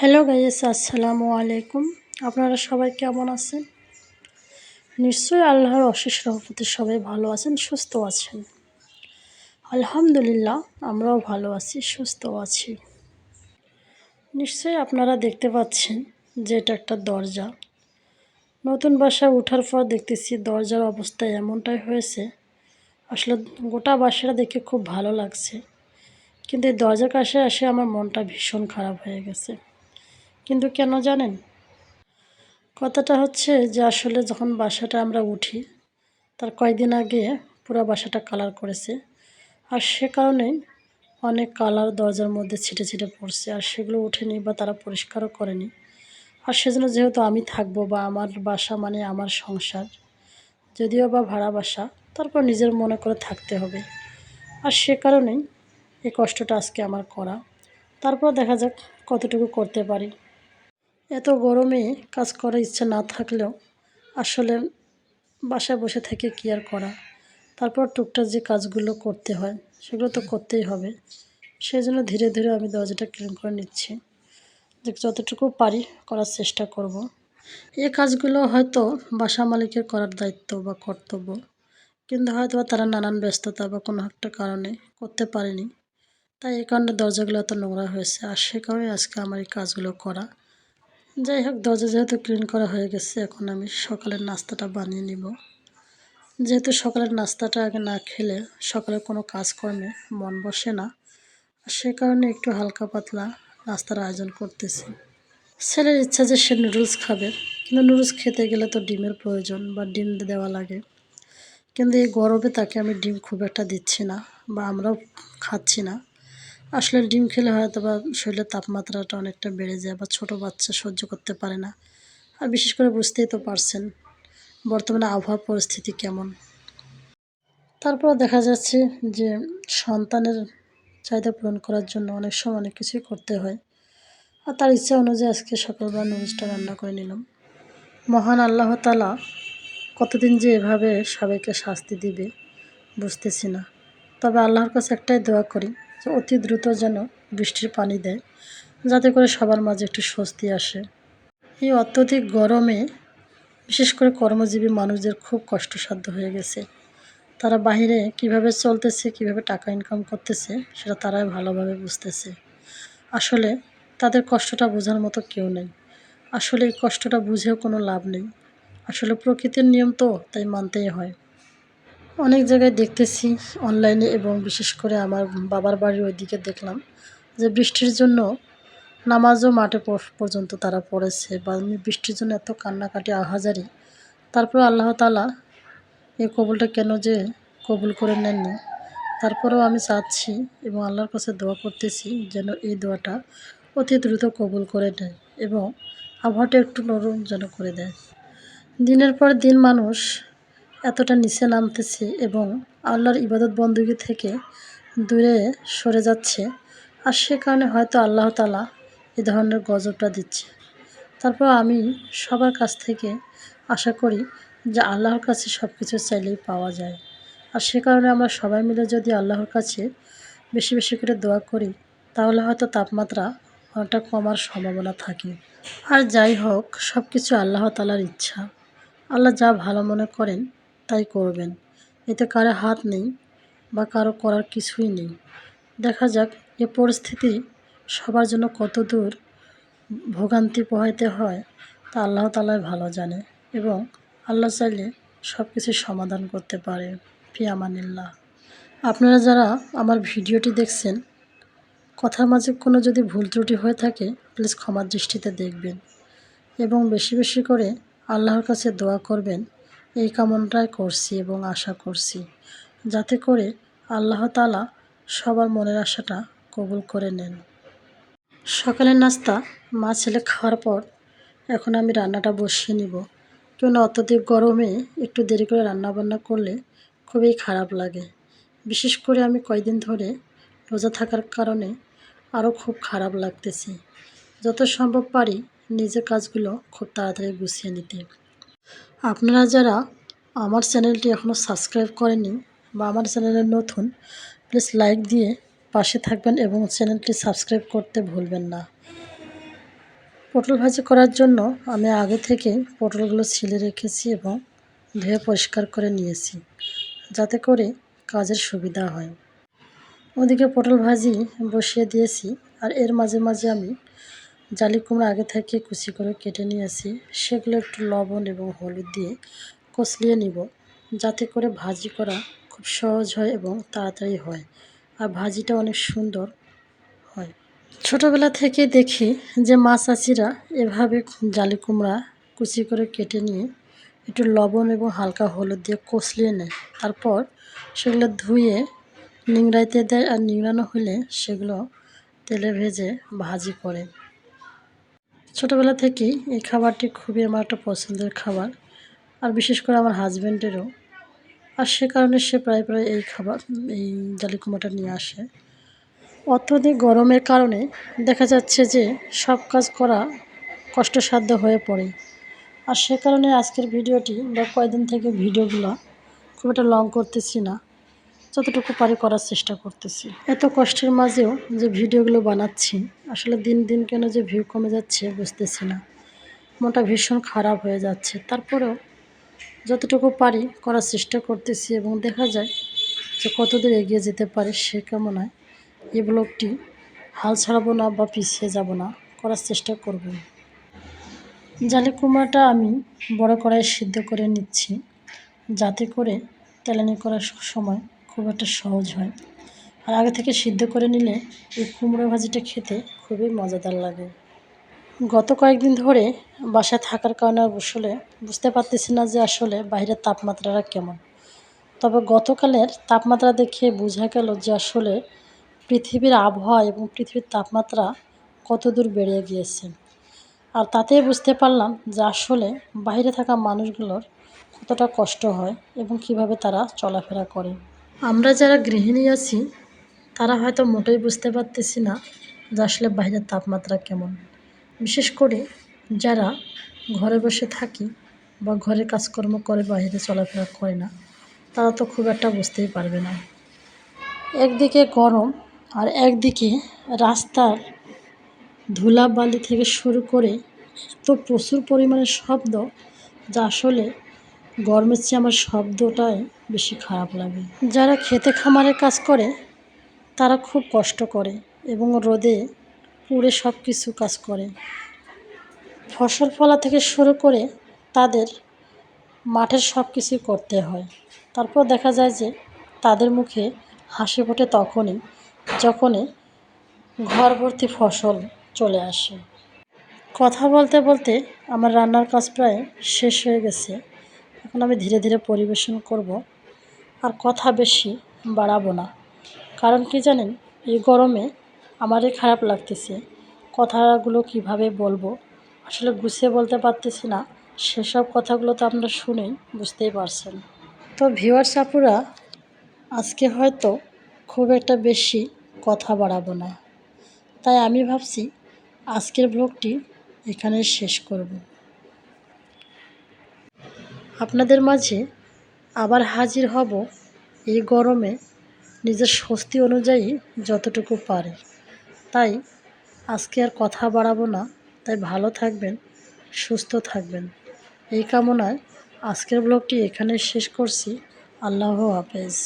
Hello guys, আসসালামু আলাইকুম। আপনারা সবাই কেমন আছেন? নিশ্চয়ই আল্লাহর অশেষ রহমতে সবাই ভালো আছেন, সুস্থ আছেন। আলহামদুলিল্লাহ, আমরাও ভালো আছি, সুস্থ আছি। নিশ্চয়ই আপনারা দেখতে পাচ্ছেন যে এটা একটা দরজা। নতুন বাসায় ওঠার পর দেখতেছি দরজার অবস্থা এমনটাই হয়েছে। আসলে গোটা বাসাটা দেখে খুব ভালো লাগছে। কিন্তু এই দরজার কাছে আসে আমার মনটা ভীষণ খারাপ হয়ে গেছে। কিন্তু কেন জানেন? কথাটা হচ্ছে যে আসলে যখন বাসাটা আমরা উঠি, তার কয়েকদিন আগে পুরো বাসাটা কালার করেছে। আর সে কারণেই অনেক কালার দরজার মধ্যে ছিটে ছিটে পড়ছে আর সেগুলো উঠেনি বা তারা পরিষ্কারও করেনি। আর সেজন্য যেহেতু আমি থাকব বা আমার বাসা মানে আমার সংসার, যদিও বা ভাড়া বাসা, তারপর নিজের মনে করে থাকতে হবে। আর সে কারণেই এই কষ্টটা আজকে আমার করা। তারপর দেখা যাক কতটুকু করতে পারি। এত গরমে কাজ করার ইচ্ছা না থাকলেও আসলে বাসায় বসে থেকে কি আর করা? তারপর টুকটাক যে কাজগুলো করতে হয়, সেগুলো তো করতেই হবে। সেই জন্য ধীরে ধীরে আমি দরজাটা ক্লিন করে নিচ্ছি। যে যতটুকু পারি করার চেষ্টা করব। এই কাজগুলো হয়তো বাসা মালিকের করার দায়িত্ব বা কর্তব্য, কিন্তু হয়তো তারা নানান ব্যস্ততা বা কোনো একটা কারণে করতে পারেনি। তাই এই কারণে দরজাগুলো এত নোংরা হয়েছে। আর সে কারণে আজকে আমার এই কাজগুলো করা। যাই হোক, দরজা যেহেতু ক্লিন করা হয়ে গেছে, এখন আমি সকালের নাস্তাটা বানিয়ে নিব। যেহেতু সকালের নাস্তাটা আগে না খেলে সকালে কোনো কাজকর্মে মন বসে না সে কারণে একটু হালকা পাতলা নাস্তার আয়োজন করতেছি। ছেলের ইচ্ছা যে সে নুডলস খাবে, কিন্তু নুডলস খেতে গেলে তো ডিমের প্রয়োজন বা ডিম দেওয়া লাগে। কিন্তু এই গরমে তাকে আমি ডিম খুব একটা দিচ্ছি না বা আমরাও খাচ্ছি না। আসলে ডিম খেলে হয়তো বা শরীরের তাপমাত্রাটা অনেকটা বেড়ে যায় বা ছোট বাচ্চা সহ্য করতে পারে না। আর বিশেষ করে বুঝতেই তো পারছেন বর্তমানে আবহাওয়া পরিস্থিতি কেমন। তারপর দেখা যাচ্ছে যে সন্তানের চাহিদা পূরণ করার জন্য অনেক সময় অনেক কিছুই করতে হয়। আর তার ইচ্ছা অনুযায়ী আজকে সকালবেলা নুডলসটা রান্না করে নিলাম। মহান আল্লাহ তালা কতদিন যে এভাবে সবাইকে শাস্তি দিবে বুঝতেছি না। তবে আল্লাহর কাছে একটাই দোয়া করি অতি দ্রুত যেন বৃষ্টির পানি দেয়, যাতে করে সবার মাঝে একটু স্বস্তি আসে। এই অত্যধিক গরমে, বিশেষ করে কর্মজীবী মানুষদের খুব কষ্টসাধ্য হয়ে গেছে। তারা বাহিরে কীভাবে চলতেছে, কীভাবে টাকা ইনকাম করতেছে, সেটা তারাই ভালোভাবে বুঝতেছে। আসলে তাদের কষ্টটা বোঝার মতো কেউ নেই। আসলে এই কষ্টটা বুঝেও কোনো লাভ নেই। আসলে প্রকৃতির নিয়ম তো, তাই মানতেই হয়। অনেক জায়গায় দেখতেছি অনলাইনে এবং বিশেষ করে আমার বাবার বাড়ির ওইদিকে দেখলাম যে বৃষ্টির জন্য নামাজও মাঠে পর্যন্ত তারা পড়েছে বা বৃষ্টির জন্য এত কান্নাকাটি, আহাজারি। তারপর আল্লাহ তালা এই কবুলটা কেন যে কবুল করে নেননি? তারপরেও আমি চাচ্ছি এবং আল্লাহর কাছে দোয়া করতেছি যেন এই দোয়াটা অতি দ্রুত কবুল করে নেয় এবং আবহাওয়াটা একটু নরম যেন করে দেয়। দিনের পর দিন মানুষ এতটা নিচে নামতেছে এবং আল্লাহর ইবাদত বন্দুকি থেকে দূরে সরে যাচ্ছে। আর সে কারণে হয়তো আল্লাহ তালা এ ধরনের গজবটা দিচ্ছে। তারপর আমি সবার কাছ থেকে আশা করি যে আল্লাহর কাছে সব কিছু চাইলেই পাওয়া যায়। আর সে কারণে আমরা সবাই মিলে যদি আল্লাহর কাছে বেশি বেশি করে দোয়া করি, তাহলে হয়তো তাপমাত্রা অনেকটা কমার সম্ভাবনা থাকে। আর যাই হোক সব কিছু আল্লাহ তালার ইচ্ছা। আল্লাহ যা ভালো মনে করেন তাই করবেন। এতে কারও হাত নেই বা কারও করার কিছুই নেই। দেখা যাক এ পরিস্থিতি সবার জন্য কত দূর ভোগান্তি পোহাইতে হয় তা আল্লাহ তালাই ভালো জানে এবং আল্লাহ চাইলে সব কিছু সমাধান করতে পারে। ফিয়ামানিল্লাহ। আপনারা যারা আমার ভিডিওটি দেখছেন, কথার মাঝে কোনো যদি ভুল ত্রুটি হয়ে থাকে প্লিজ ক্ষমার দৃষ্টিতে দেখবেন এবং বেশি বেশি করে আল্লাহর কাছে দোয়া করবেন। এই কামনাটাই করছি এবং আশা করছি যাতে করে আল্লাহ তালা সবার মনের আশাটা কবুল করে নেন। সকালের নাস্তা মা ছেলে খাওয়ার পর এখন আমি রান্নাটা বসিয়ে নিব। কেন অত্যধিক গরমে একটু দেরি করে রান্না বান্না করলে খুবই খারাপ লাগে। বিশেষ করে আমি কয়দিন ধরে রোজা থাকার কারণে আরও খুব খারাপ লাগতেছে। যত সম্ভব পারি নিজের কাজগুলো খুব তাড়াতাড়ি গুছিয়ে নিতে। আপনারা যারা আমার চ্যানেলটি এখনও সাবস্ক্রাইব করেনি বা আমার চ্যানেলে নতুন প্লিজ লাইক দিয়ে পাশে থাকবেন এবং চ্যানেলটি সাবস্ক্রাইব করতে ভুলবেন না। পটল ভাজি করার জন্য আমি আগে থেকে পটলগুলো ছিলে রেখেছি এবং ধুয়ে পরিষ্কার করে নিয়েছি, যাতে করে কাজের সুবিধা হয়। ওদিকে পটল ভাজি বসিয়ে দিয়েছি আর এর মাঝে মাঝে আমি জালি কুমড়ো আগে থেকে কুচি করে কেটে নিয়েছি সেগুলো একটু লবণ এবং হলুদ দিয়ে কষলিয়ে নিব। যাতে করে ভাজি করা খুব সহজ হয় এবং তাড়াতাড়ি হয়। আর ভাজিটা অনেক সুন্দর হয়। ছোটোবেলা থেকে দেখি যে মা চাষিরা এভাবে জালি কুমড়া কুচি করে কেটে নিয়ে একটু লবণ এবং হালকা হলুদ দিয়ে কষলিয়ে নেয়। তারপর সেগুলো ধুয়ে নিংড়াইতে দেয় আর নিংড়ানো হলে সেগুলো তেলে ভেজে ভাজি করে। ছোটোবেলা থেকেই এই খাবারটি খুবই আমার একটা পছন্দের খাবার, আর বিশেষ করে আমার হাজব্যান্ডেরও আর সে কারণে সে প্রায় প্রায় এই খাবার, এই জালি কুমড়াটা নিয়ে আসে। অত্যধিক গরমের কারণে দেখা যাচ্ছে যে সব কাজ করা কষ্টসাধ্য হয়ে পড়ে। আর সে কারণে আজকের ভিডিওটি বা কয়েকদিন থেকে ভিডিওগুলো খুব একটা লং করতেছি না। যতটুকু পারি করার চেষ্টা করতেছি। এত কষ্টের মাঝেও যে ভিডিওগুলো বানাচ্ছি, আসলে দিন দিন কেন যে ভিউ কমে যাচ্ছে বুঝতেছি না। মনটা ভীষণ খারাপ হয়ে যাচ্ছে। তারপরেও যতটুকু পারি করার চেষ্টা করতেছি এবং দেখা যায় যে কতদূর এগিয়ে যেতে পারে সে কামনায় এই ব্লগটি হাল ছাড়াবো না বা পিছিয়ে যাব না, করার চেষ্টা করব। জালি কুমড়াটা আমি বড় কড়াই সিদ্ধ করে নিচ্ছি, যাতে করে তেলানি করার সময় খুব একটা সহজ হয়। আর আগে থেকে সিদ্ধ করে নিলে এই কুমড়ো ভাজিটা খেতে খুবই মজাদার লাগে। গত কয়েকদিন ধরে বাসায় থাকার কারণে আসলে বুঝতে পারতেছি না যে আসলে বাইরের তাপমাত্রাটা কেমন। তবে গতকালের তাপমাত্রা দেখে বোঝা গেল যে আসলে পৃথিবীর আবহাওয়া এবং পৃথিবীর তাপমাত্রা কত দূর বেড়ে গিয়েছে। আর তাতেই বুঝতে পারলাম যে আসলে বাইরে থাকা মানুষগুলোর কতটা কষ্ট হয় এবং কীভাবে তারা চলাফেরা করে। আমরা যারা গৃহিণী আছি, তারা হয়তো মোটেই বুঝতে পারতেছি না যে আসলে বাইরের তাপমাত্রা কেমন। বিশেষ করে যারা ঘরে বসে থাকি বা ঘরে কাজকর্ম করে, বাইরে চলাফেরা করে না, তারা তো খুব একটা বুঝতেই পারবে না। একদিকে গরম আর একদিকে রাস্তার ধুলাবালি থেকে শুরু করে তো প্রচুর পরিমাণে শব্দ, যা আসলে গরমের চেয়ে আমার শব্দটাই বেশি খারাপ লাগে। যারা খেতে খামারে কাজ করে, তারা খুব কষ্ট করে এবং রোদে পুড়ে সব কিছু কাজ করে। ফসল ফলা থেকে শুরু করে তাদের মাঠের সব কিছুই করতে হয়। তারপর দেখা যায় যে তাদের মুখে হাসি ফোটে তখনই, যখনই ঘর ভর্তি ফসল চলে আসে। কথা বলতে বলতে আমার রান্নার কাজ প্রায় শেষ হয়ে গেছে। এখন আমি ধীরে ধীরে পরিবেশন করব আর কথা বেশি বাড়াবো না। কারণ কি জানেন, এই গরমে আমারই খারাপ লাগতেছে। কথাগুলো কীভাবে বলব? আসলে গুছিয়ে বলতে পারতেছি না। সেসব কথাগুলো তো আপনারা শুনেই বুঝতেই পারছেন। তো ভিওয়ার্স আপুরা, আজকে হয়তো খুব একটা বেশি কথা বাড়াবো না। তাই আমি ভাবছি, আজকের ব্লগটি এখানে শেষ করব। আপনাদের মাঝে আবার হাজির হব এই গরমে নিজের স্বস্তি অনুযায়ী যতটুকু পারে। তাই আজকে আর কথা বাড়াবো না। তাই ভালো থাকবেন, সুস্থ থাকবেন। এই কামনায় আজকের ব্লগটি এখানে শেষ করছি। আল্লাহ হাফেজ।